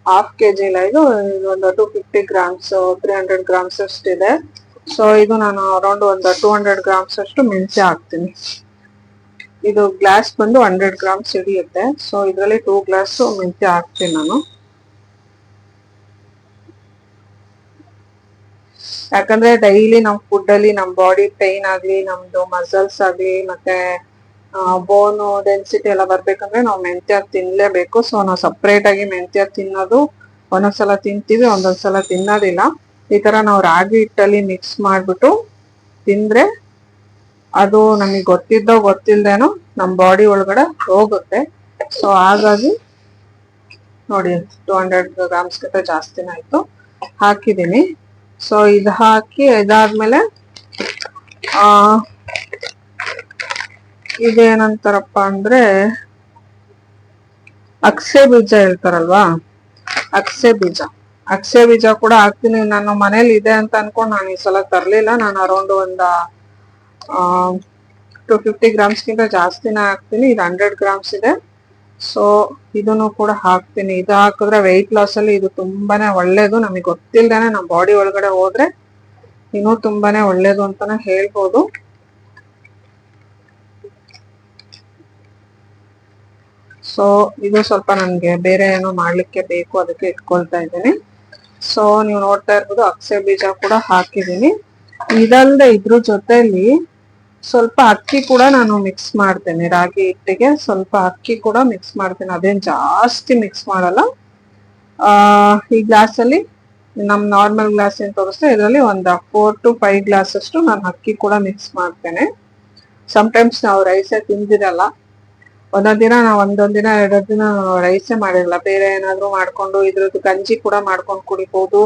half K G ಇದು ಇದು ಒಂದು two fifty grams three hundred grams ಅಷ್ಟಿದೆ. So ಇದು ನಾನು ಅರೌಂಡ್ ಒಂದು ಟೂ ಹಂಡ್ರೆಡ್ ಗ್ರಾಮ್ಸ್ ಅಷ್ಟು ಮೆಂತ್ಯ ಹಾಕ್ತೀನಿ. ಇದು ಗ್ಲಾಸ್ ಬಂದು ಹಂಡ್ರೆಡ್ ಗ್ರಾಮ್ಸ್ ಹಿಡಿಯುತ್ತೆ. ಸೊ ಇದರಲ್ಲಿ ಟೂ ಗ್ಲಾಸ್ ಮೆಂತ್ಯ ಹಾಕ್ತೀನಿ ನಾನು. ಯಾಕಂದ್ರೆ ಡೈಲಿ ನಮ್ಮ ಫುಡ್ ಅಲ್ಲಿ ನಮ್ಮ ಬಾಡಿ ಪೈನ್ ಆಗ್ಲಿ, ನಮ್ದು ಮಸಲ್ಸ್ ಆಗ್ಲಿ, ಮತ್ತೆ ಬೋನು ಡೆನ್ಸಿಟಿ ಎಲ್ಲ ಬರ್ಬೇಕಂದ್ರೆ ನಾವು ಮೆಂತ್ಯ ತಿನ್ಲೇಬೇಕು. ಸೊ ನಾವು ಸಪ್ರೇಟ್ ಆಗಿ ಮೆಂತ್ಯ ತಿನ್ನೋದು ಒಂದೊಂದ್ಸಲ ತಿಂತೀವಿ, ಒಂದೊಂದ್ಸಲ ತಿನ್ನೋದಿಲ್ಲ. ಈ ತರ ನಾವು ರಾಗಿ ಹಿಟ್ಟಲ್ಲಿ ಮಿಕ್ಸ್ ಮಾಡ್ಬಿಟ್ಟು ತಿಂದ್ರೆ ಅದು ನಮಗೆ ಗೊತ್ತಿದ್ದೋ ಗೊತ್ತಿಲ್ದೇನೋ ನಮ್ಮ ಬಾಡಿ ಒಳಗಡೆ ಹೋಗುತ್ತೆ. ಸೊ ಹಾಗಾಗಿ ನೋಡಿ ಟೂ ಹಂಡ್ರೆಡ್ ಗ್ರಾಮ್ಸ್ ಗಿಂತ ಜಾಸ್ತಿನೇ ಆಯ್ತು. ಹಾಕಿದ್ದೀನಿ. ಸೊ ಇದು ಹಾಕಿ ಇದಾದ್ಮೇಲೆ, ಆ, ಇದೇನಂತಾರಪ್ಪ ಅಂದ್ರೆ ಅಕ್ಸೆ ಬೀಜ ಹೇಳ್ತಾರಲ್ವಾ? ಅಕ್ಸೆ ಬೀಜ. ಅಕ್ಸೆ ಬೀಜ ಕೂಡ ಹಾಕ್ತೀನಿ. ನಾನು ಮನೇಲಿ ಇದೆ ಅಂತ ಅನ್ಕೊಂಡು ನಾನು ಈ ಸಲ ತರಲಿಲ್ಲ. ನಾನು ಅರೌಂಡ್ ಒಂದ ಟು ಫಿಫ್ಟಿ ಗ್ರಾಮ್ಸ್ಗಿಂತ ಜಾಸ್ತಿನೇ ಹಾಕ್ತೀನಿ. ಇದು ಹಂಡ್ರೆಡ್ ಗ್ರಾಮ್ಸ್ ಇದೆ. ಸೊ ಇದನ್ನು ಕೂಡ ಹಾಕ್ತೀನಿ. ಇದು ಹಾಕಿದ್ರೆ ವೆಯ್ಟ್ ಲಾಸ್ ಅಲ್ಲಿ ಇದು ತುಂಬಾನೇ ಒಳ್ಳೇದು. ನಮಗೆ ಗೊತ್ತಿಲ್ದೇನೆ ನಮ್ಮ ಬಾಡಿ ಒಳಗಡೆ ಹೋದ್ರೆ ಇನ್ನೂ ತುಂಬಾನೇ ಒಳ್ಳೇದು ಅಂತಾನೆ ಹೇಳ್ಬೋದು. ಸೊ ಇದು ಸ್ವಲ್ಪ ನನಗೆ ಬೇರೆ ಏನೋ ಮಾಡ್ಲಿಕ್ಕೆ ಬೇಕು ಅದಕ್ಕೆ ಇಟ್ಕೊಳ್ತಾ ಇದ್ದೀನಿ. ಸೊ ನೀವು ನೋಡ್ತಾ ಇರ್ಬೋದು ಅಕ್ಷೆ ಬೀಜ ಕೂಡ ಹಾಕಿದೀನಿ ಇದಲ್ದೆ ಇದ್ರ ಜೊತೆಲಿ ಸ್ವಲ್ಪ ಅಕ್ಕಿ ಕೂಡ ನಾನು ಮಿಕ್ಸ್ ಮಾಡ್ತೇನೆ. ರಾಗಿ ಹಿಟ್ಟಿಗೆ ಸ್ವಲ್ಪ ಅಕ್ಕಿ ಕೂಡ ಮಿಕ್ಸ್ ಮಾಡ್ತೇನೆ. ಅದೇನು ಜಾಸ್ತಿ ಮಿಕ್ಸ್ ಮಾಡಲ್ಲ. ಈ ಗ್ಲಾಸಲ್ಲಿ ನಮ್ಮ ನಮ್ ನಾರ್ಮಲ್ ಗ್ಲಾಸ್ ಏನು ತೋರಿಸ್ತೆ, ಇದರಲ್ಲಿ ಒಂದು ಫೋರ್ ಟು ಫೈವ್ ಗ್ಲಾಸ್ ಅಷ್ಟು ನಾನು ಅಕ್ಕಿ ಕೂಡ ಮಿಕ್ಸ್ ಮಾಡ್ತೇನೆ. ಟೈಮ್ಸ್ ನಾವು ರೈಸೇ ತಿಂದಿರಲ್ಲ. ಒಂದೊಂದ್ ದಿನ ನಾವ್ ಒಂದೊಂದ್ ದಿನ ಎರಡ್ ದಿನ ರೈಸೇ ಮಾಡಿರಲ್ಲ. ಬೇರೆ ಏನಾದ್ರು ಮಾಡ್ಕೊಂಡು ಇದ್ರದ್ದು ಗಂಜಿ ಕೂಡ ಮಾಡ್ಕೊಂಡು ಕುಡಿಬಹುದು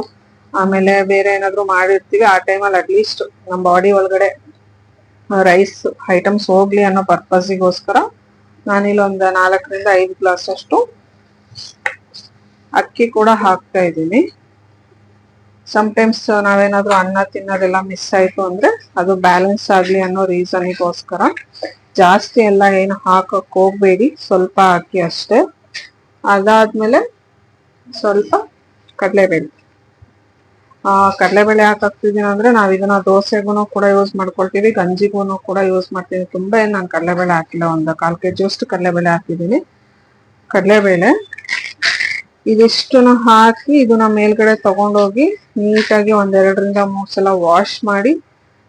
ಆಮೇಲೆ ಬೇರೆ ಏನಾದ್ರು ಮಾಡಿರ್ತೀವಿ. ಆ ಟೈಮಲ್ಲಿ ಅಟ್ಲೀಸ್ಟ್ ನಮ್ಮ ಬಾಡಿ ಒಳಗಡೆ ರೈಸ್ ಐಟಮ್ಸ್ ಹೋಗ್ಲಿ ಅನ್ನೋ ಪರ್ಪಸ್ಗೋಸ್ಕರ ನಾನಿಲ್ಲಿ ಒಂದು ನಾಲ್ಕರಿಂದ ಐದು ಗ್ಲಾಸ್ ಅಷ್ಟು ಅಕ್ಕಿ ಕೂಡ ಹಾಕ್ತಾ ಇದ್ದೀನಿ. ಟೈಮ್ಸ್ ನಾವೇನಾದ್ರೂ ಅನ್ನ ತಿನ್ನೋದೆಲ್ಲ ಮಿಸ್ ಆಯ್ತು ಅಂದ್ರೆ ಅದು ಬ್ಯಾಲೆನ್ಸ್ ಆಗ್ಲಿ ಅನ್ನೋ ರೀಸನ್ಗೋಸ್ಕರ ಜಾಸ್ತಿ ಎಲ್ಲ ಏನು ಹಾಕಕ್ ಹೋಗ್ಬೇಡಿ, ಸ್ವಲ್ಪ ಹಾಕಿ ಅಷ್ಟೇ. ಅದಾದ್ಮೇಲೆ ಸ್ವಲ್ಪ ಕಡಲೆಬೇಳೆ. ಆ, ಕಡಲೆಬೇಳೆ ಯಾಕೆ ಹಾಕ್ತಿದ್ದೀನಿ ಅಂದ್ರೆ ನಾವ್ ಇದನ್ನ ದೋಸೆಗೂ ಕೂಡ ಯೂಸ್ ಮಾಡ್ಕೊಳ್ತೀವಿ ಗಂಜಿಗೂ ಕೂಡ ಯೂಸ್ ಮಾಡ್ತೀನಿ ತುಂಬಾ ಏನ್ ನಾನು ಕಡಲೆಬೇಳೆ ಹಾಕಿಲ್ಲ, ಒಂದು ಕಾಲ್ ಕೆಜಿ ಅಷ್ಟು ಕಡಲೆಬೇಳೆ ಹಾಕಿದ್ದೀನಿ. ಕಡಲೆಬೇಳೆ ಇದಿಷ್ಟನ್ನು ಹಾಕಿ ಇದನ್ನ ಮೇಲ್ಗಡೆ ತಗೊಂಡೋಗಿ ನೀಟಾಗಿ ಒಂದೆರಡರಿಂದ ಮೂರ್ ಸಲ ವಾಶ್ ಮಾಡಿ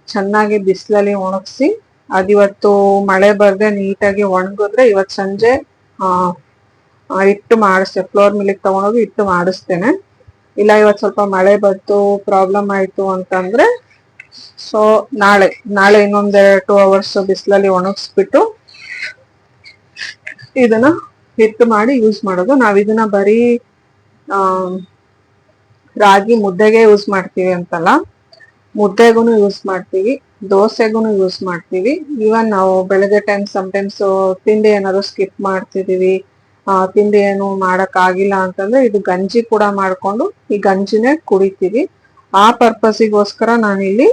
ಚೆನ್ನಾಗಿ ಬಿಸಿಲಲ್ಲಿ ಒಣಗಿಸಿ ಅದಿವತ್ತು ಮಳೆ ಬರ್ದೆ ನೀಟಾಗಿ ಒಣಗಿದ್ರೆ ಇವತ್ ಸಂಜೆ ಹಿಟ್ಟು ಮಾಡಿಸ್ತೇನೆ ಫ್ಲೋರ್ ಮಿಲ್ಲಿಗೆ ತಗೊಂಡೋಗಿ ಇಟ್ಟು ಮಾಡಿಸ್ತೇನೆ. ಇಲ್ಲ, ಇವತ್ತು ಸ್ವಲ್ಪ ಮಳೆ ಬಂತು ಪ್ರಾಬ್ಲಮ್ ಆಯ್ತು ಅಂತಂದ್ರೆ ಸೊ ನಾಳೆ ನಾಳೆ ಇನ್ನೊಂದ್ ಟೂ ಅವರ್ಸ್ ಬಿಸಿಲಲ್ಲಿ ಒಣಗಿಸ್ಬಿಟ್ಟು ಇದನ್ನ ಹಿಟ್ಟು ಮಾಡಿ ಯೂಸ್ ಮಾಡೋದು. ನಾವ್ ಇದನ್ನ ಬರೀ ರಾಗಿ ಮುದ್ದೆಗೆ ಯೂಸ್ ಮಾಡ್ತೀವಿ ಅಂತಲ್ಲ. ಮುದ್ದೆಗೂ ಯೂಸ್ ಮಾಡ್ತೀವಿ ದೋಸೆಗೂ ಯೂಸ್ ಮಾಡ್ತೀವಿ. ಈವನ್ ನಾವು ಬೆಳಗ್ಗೆ ಟೈಮ್ ಟೈಮ್ಸ್ ತಿಂಡಿ ಏನಾದ್ರು ಸ್ಕಿಪ್ ಮಾಡ್ತಿದೀವಿ. ಆ, ತಿಂಡಿ ಏನು ಮಾಡಕ್ ಆಗಿಲ್ಲ ಅಂತಂದ್ರೆ ಇದು ಗಂಜಿ ಕೂಡ ಮಾಡ್ಕೊಂಡು ಈ ಗಂಜಿನೇ ಕುಡಿತೀವಿ. ಆ ಪರ್ಪಸಿಗೋಸ್ಕರ ನಾನಿಲ್ಲಿ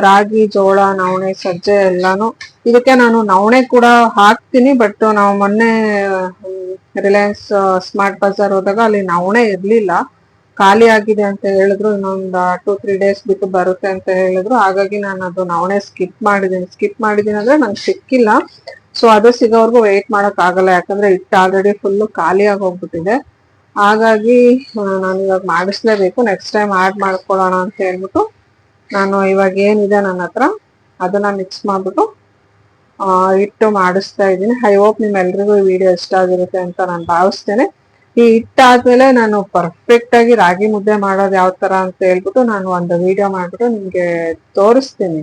ರಾಗಿ, ಜೋಳ, ನವಣೆ, ಸಜ್ಜೆ ಎಲ್ಲಾನು ಇದಕ್ಕೆ ನಾನು ನವಣೆ ಕೂಡ ಹಾಕ್ತೀನಿ ಬಟ್ ನಾವು ಮೊನ್ನೆ, ರಿಲಯನ್ಸ್ ಸ್ಮಾರ್ಟ್ ಬಜಾರ್ ಹೋದಾಗ ಅಲ್ಲಿ ನವಣೆ ಇರ್ಲಿಲ್ಲ. ಖಾಲಿ ಆಗಿದೆ ಅಂತ ಹೇಳಿದ್ರು, ಇನ್ನೊಂದು ಟೂ ತ್ರೀ ಡೇಸ್ ಬಿಟ್ಟು ಬರುತ್ತೆ ಅಂತ ಹೇಳಿದ್ರು. ಹಾಗಾಗಿ ನಾನು ಅದು ನವಣೆ ಸ್ಕಿಪ್ ಮಾಡಿದ್ದೀನಿ ಸ್ಕಿಪ್ ಮಾಡಿದ್ದೀನಿ ಅಂದ್ರೆ ನಂಗೆ ಸಿಕ್ಕಿಲ್ಲ. ಸೊ ಅದು ಸಿಗೋವರೆಗೂ ವೆಯ್ಟ್ ಆಗಲ್ಲ. ಯಾಕಂದ್ರೆ ಹಿಟ್ಟು ಆಲ್ರೆಡಿ ಫುಲ್ಲು ಖಾಲಿ ಆಗಿ ಹೋಗ್ಬಿಟ್ಟಿದೆ ಹಾಗಾಗಿ ನಾನು ಇವಾಗ ಮಾಡಿಸ್ಲೇಬೇಕು. ನೆಕ್ಸ್ಟ್ ಟೈಮ್ ಆಡ್ ಮಾಡ್ಕೊಳ್ಳೋಣ ಅಂತ ಹೇಳ್ಬಿಟ್ಟು ನಾನು ಇವಾಗ ಏನಿದೆ ನನ್ನ ಹತ್ರ, ಅದನ್ನ ಮಿಕ್ಸ್ ಮಾಡ್ಬಿಟ್ಟು ಇಟ್ಟು ಮಾಡಿಸ್ತಾ ಇದ್ದೀನಿ. ಐ ಹೋಪ್ ನಿಮ್ಮೆಲ್ರಿಗೂ ಈ ವಿಡಿಯೋ ಇಷ್ಟ ಆಗಿರುತ್ತೆ ಅಂತ ನಾನು ಭಾವಿಸ್ತೇನೆ. ಈ ಹಿಟ್ಟಾದ್ಮೇಲೆ ನಾನು ಪರ್ಫೆಕ್ಟ್ ಆಗಿ ರಾಗಿ ಮುದ್ದೆ ಮಾಡೋದು ಯಾವ ತರ ಅಂತ ಹೇಳ್ಬಿಟ್ಟು ನಾನು ಒಂದು ವಿಡಿಯೋ ಮಾಡ್ಬಿಟ್ಟು ನಿಮ್ಗೆ ತೋರಿಸ್ತೀನಿ.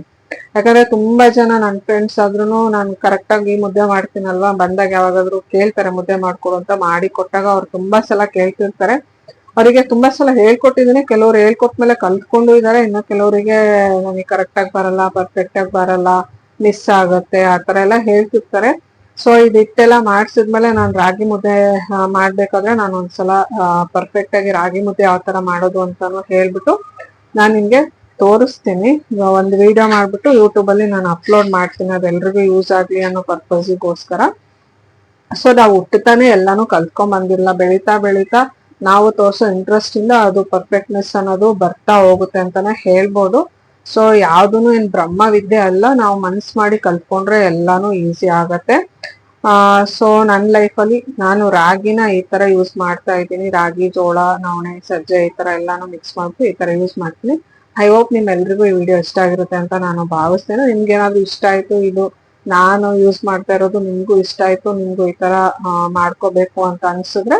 ಯಾಕಂದ್ರೆ ತುಂಬಾ ಜನ ನನ್ನ ಫ್ರೆಂಡ್ಸ್ ಆದ್ರೂ ನಾನು ಕರೆಕ್ಟ್ ಆಗಿ ಮುದ್ದೆ ಮಾಡ್ತೀನಲ್ವಾ? ಬಂದಾಗ ಯಾವಾಗಾದ್ರೂ ಕೇಳ್ತಾರೆ ಮುದ್ದೆ ಮಾಡ್ಕೊಡು ಅಂತ ಮಾಡಿ ಕೊಟ್ಟಾಗ ಅವ್ರು ತುಂಬಾ ಸಲ ಕೇಳ್ತಿರ್ತಾರೆ. ಅವರಿಗೆ ತುಂಬಾ ಸಲ ಹೇಳ್ಕೊಟ್ಟಿದ್ದೀನಿ. ಕೆಲವ್ರು ಹೇಳ್ಕೊಟ್ಮೇಲೆ ಕಲ್ತ್ಕೊಂಡು ಇದಾರೆ. ಇನ್ನು ಕೆಲವರಿಗೆ ನನಗೆ ಕರೆಕ್ಟ್ ಆಗಿ ಬರಲ್ಲ ಪರ್ಫೆಕ್ಟ್ ಆಗಿ ಬರಲ್ಲ ಮಿಸ್ ಆಗುತ್ತೆ, ಆ ತರ ಎಲ್ಲ ಹೇಳ್ತಿರ್ತಾರೆ. ಸೊ ಇದು ಹಿಟ್ಟೆಲ್ಲ ಮಾಡ್ಸಿದ್ಮೇಲೆ ನಾನು ರಾಗಿ ಮುದ್ದೆ ಮಾಡಬೇಕಾದ್ರೆ ನಾನು ಒಂದ್ಸಲ ಪರ್ಫೆಕ್ಟ್ ಆಗಿ ರಾಗಿ ಮುದ್ದೆ ಯಾವ ತರ ಮಾಡೋದು ಅಂತಾನು ಹೇಳ್ಬಿಟ್ಟು ನಾನು ನಿಮ್ಗೆ ತೋರಿಸ್ತೀನಿ. ಒಂದು ವಿಡಿಯೋ ಮಾಡ್ಬಿಟ್ಟು ಯೂಟ್ಯೂಬ್ ಅಲ್ಲಿ ನಾನು ಅಪ್ಲೋಡ್ ಮಾಡ್ತೀನಿ. ಅದೆಲ್ರಿಗೂ ಯೂಸ್ ಆಗ್ಲಿ ಅನ್ನೋ ಪರ್ಪಸ್ಗೋಸ್ಕರ ಸೊ ನಾವು ಹುಟ್ಟುತ್ತಾನೆ ಎಲ್ಲಾನು ಕಲ್ತ್ಕೊಂಡ್ ಬಂದಿಲ್ಲ. ಬೆಳೀತಾ ಬೆಳೀತಾ ನಾವು ತೋರಿಸೋ ಇಂಟ್ರೆಸ್ಟ್ ಇಂದ ಅದು ಪರ್ಫೆಕ್ಟ್ನೆಸ್ ಅನ್ನೋದು ಬರ್ತಾ ಹೋಗುತ್ತೆ ಅಂತಾನೆ ಹೇಳ್ಬೋದು. ಸೊ ಯಾವ್ದು ಏನ್ ಬ್ರಹ್ಮ ವಿದ್ಯೆ ಅಲ್ಲ, ನಾವು ಮನ್ಸ್ ಮಾಡಿ ಕಲ್ತ್ಕೊಂಡ್ರೆ ಎಲ್ಲಾನು ಈಸಿ ಆಗತ್ತೆ. ಆ ಸೊ ನನ್ನ ಲೈಫಲ್ಲಿ ನಾನು ರಾಗಿನ ಈ ತರ ಯೂಸ್ ಮಾಡ್ತಾ ಇದ್ದೀನಿ. ರಾಗಿ, ಜೋಳ, ನವಣೆ, ಸಜ್ಜೆ ಈ ತರ ಎಲ್ಲಾನು ಮಿಕ್ಸ್ ಮಾಡ್ಬಿಟ್ಟು ಈ ತರ ಯೂಸ್ ಮಾಡ್ತೀನಿ. ಐ ಹೋಪ್ ನಿಮ್ಮೆಲ್ರಿಗೂ ಈ ವಿಡಿಯೋ ಇಷ್ಟ ಆಗಿರುತ್ತೆ ಅಂತ ನಾನು ಭಾವಿಸ್ತೇನೆ. ನಿಮ್ಗೆ ಏನಾದ್ರು ಇಷ್ಟ ಆಯ್ತು, ಇದು ನಾನು ಯೂಸ್ ಮಾಡ್ತಾ ಇರೋದು ನಿಮ್ಗೂ ಇಷ್ಟ ಆಯ್ತು, ನಿಮ್ಗೂ ಈ ತರ ಮಾಡ್ಕೋಬೇಕು ಅಂತ ಅನ್ಸಿದ್ರೆ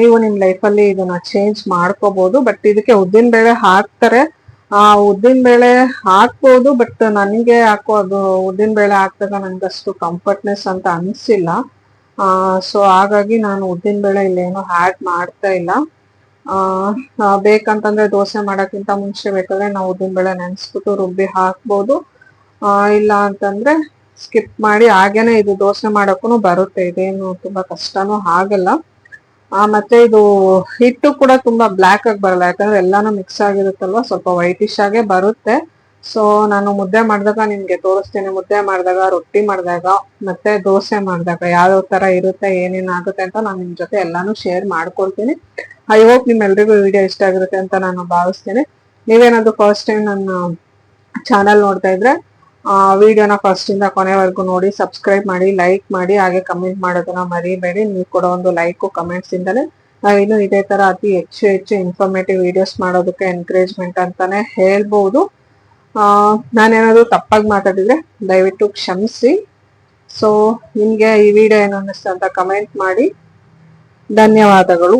ನೀವು ನಿಮ್ ಲೈಫಲ್ಲಿ ಇದನ್ನ ಚೇಂಜ್ ಮಾಡ್ಕೋಬಹುದು ಬಟ್ ಇದಕ್ಕೆ ಉದ್ದಿನ ಬೇಳೆ ಹಾಕ್ತಾರೆ. ಆ, ಉದ್ದಿನ ಬೇಳೆ ಹಾಕ್ಬೋದು ಬಟ್ ನನಗೆ ಯಾಕೋ ಅದು ಉದ್ದಿನ ಬೇಳೆ ಹಾಕಿದಾಗ ನನ್ಗಷ್ಟು ಕಂಫರ್ಟ್ನೆಸ್ ಅಂತ ಅನಿಸಿಲ್ಲ. ಸೊ ಹಾಗಾಗಿ ನಾನು ಉದ್ದಿನ ಬೇಳೆ ಇಲ್ಲೇನು ಆ್ಯಡ್ ಮಾಡ್ತಾ ಇಲ್ಲ. ಬೇಕಂತಂದ್ರೆ ದೋಸೆ ಮಾಡೋಕ್ಕಿಂತ ಮುಂಚೆ ಬೇಕಾದ್ರೆ ನಾವು ಉದ್ದಿನ ಬೇಳೆ ನೆನೆಸ್ಬಿಟ್ಟು ರುಬ್ಬಿ ಹಾಕ್ಬೋದು. ಇಲ್ಲ ಅಂತಂದ್ರೆ ಸ್ಕಿಪ್ ಮಾಡಿ, ಹಾಗೇನೆ ಇದು ದೋಸೆ ಮಾಡೋಕ್ಕೂ ಬರುತ್ತೆ. ಇದೇನು ತುಂಬ ಕಷ್ಟನೂ ಆಗಲ್ಲ. ಮತ್ತೆ ಇದು ಹಿಟ್ಟು ಕೂಡ ತುಂಬಾ ಬ್ಲ್ಯಾಕ್ ಆಗಿ ಬರಲ್ಲ, ಯಾಕಂದ್ರೆ ಎಲ್ಲಾನು ಮಿಕ್ಸ್ ಆಗಿರುತ್ತಲ್ವಾ? ಸ್ವಲ್ಪ ವೈಟಿಶ್ ಆಗೇ ಬರುತ್ತೆ. ಸೊ ನಾನು ಮುದ್ದೆ ಮಾಡಿದಾಗ ನಿಮ್ಗೆ ತೋರಿಸ್ತೀನಿ. ಮುದ್ದೆ ಮಾಡಿದಾಗ, ರೊಟ್ಟಿ ಮಾಡಿದಾಗ, ಮತ್ತೆ ದೋಸೆ ಮಾಡಿದಾಗ ಯಾವ್ಯಾವ ತರ ಇರುತ್ತೆ, ಏನೇನು ಆಗುತ್ತೆ ಅಂತ ನಾನು ನಿಮ್ ಜೊತೆ ಎಲ್ಲಾನು ಶೇರ್ ಮಾಡ್ಕೊಳ್ತೀನಿ. ಐ ಹೋಪ್ ನಿಮ್ಮೆಲ್ರಿಗೂ ವಿಡಿಯೋ ಇಷ್ಟ ಆಗಿರುತ್ತೆ ಅಂತ ನಾನು ಭಾವಿಸ್ತೇನೆ. ನೀವೇನಾದ್ರು ಫಸ್ಟ್ ಟೈಮ್ ನನ್ನ ಚಾನಲ್ ನೋಡ್ತಾ ಇದ್ರೆ ವಿಡಿಯೋನ ಫಸ್ಟ್ ಇಂದ ಕೊನೆವರೆಗೂ ನೋಡಿ ಸಬ್ಸ್ಕ್ರೈಬ್ ಮಾಡಿ ಲೈಕ್ ಮಾಡಿ, ಹಾಗೆ ಕಮೆಂಟ್ ಮಾಡೋದನ್ನ ಮರಿಬೇಡಿ. ನೀವು ಕೊಡೋ ಒಂದು ಲೈಕ್ ಕಮೆಂಟ್ಸ್ ಇಂದಲೇ. ನಾವಿನ್ನು ಇದೇ ತರ ಅತಿ ಹೆಚ್ಚು ಹೆಚ್ಚು ಇನ್ಫಾರ್ಮೇಟಿವ್ ವಿಡಿಯೋಸ್ ಮಾಡೋದಕ್ಕೆ ಎನ್ಕರೇಜ್ಮೆಂಟ್ ಅಂತಾನೆ ಹೇಳ್ಬೋದು. ನಾನೇನಾದ್ರು ತಪ್ಪಾಗಿ ಮಾತಾಡಿದ್ರೆ ದಯವಿಟ್ಟು ಕ್ಷಮಿಸಿ. ಸೊ ನಿಮ್ಗೆ ಈ ವಿಡಿಯೋ ಏನು ಅನ್ನಿಸ್ತು ಅಂತ ಕಮೆಂಟ್ ಮಾಡಿ. ಧನ್ಯವಾದಗಳು.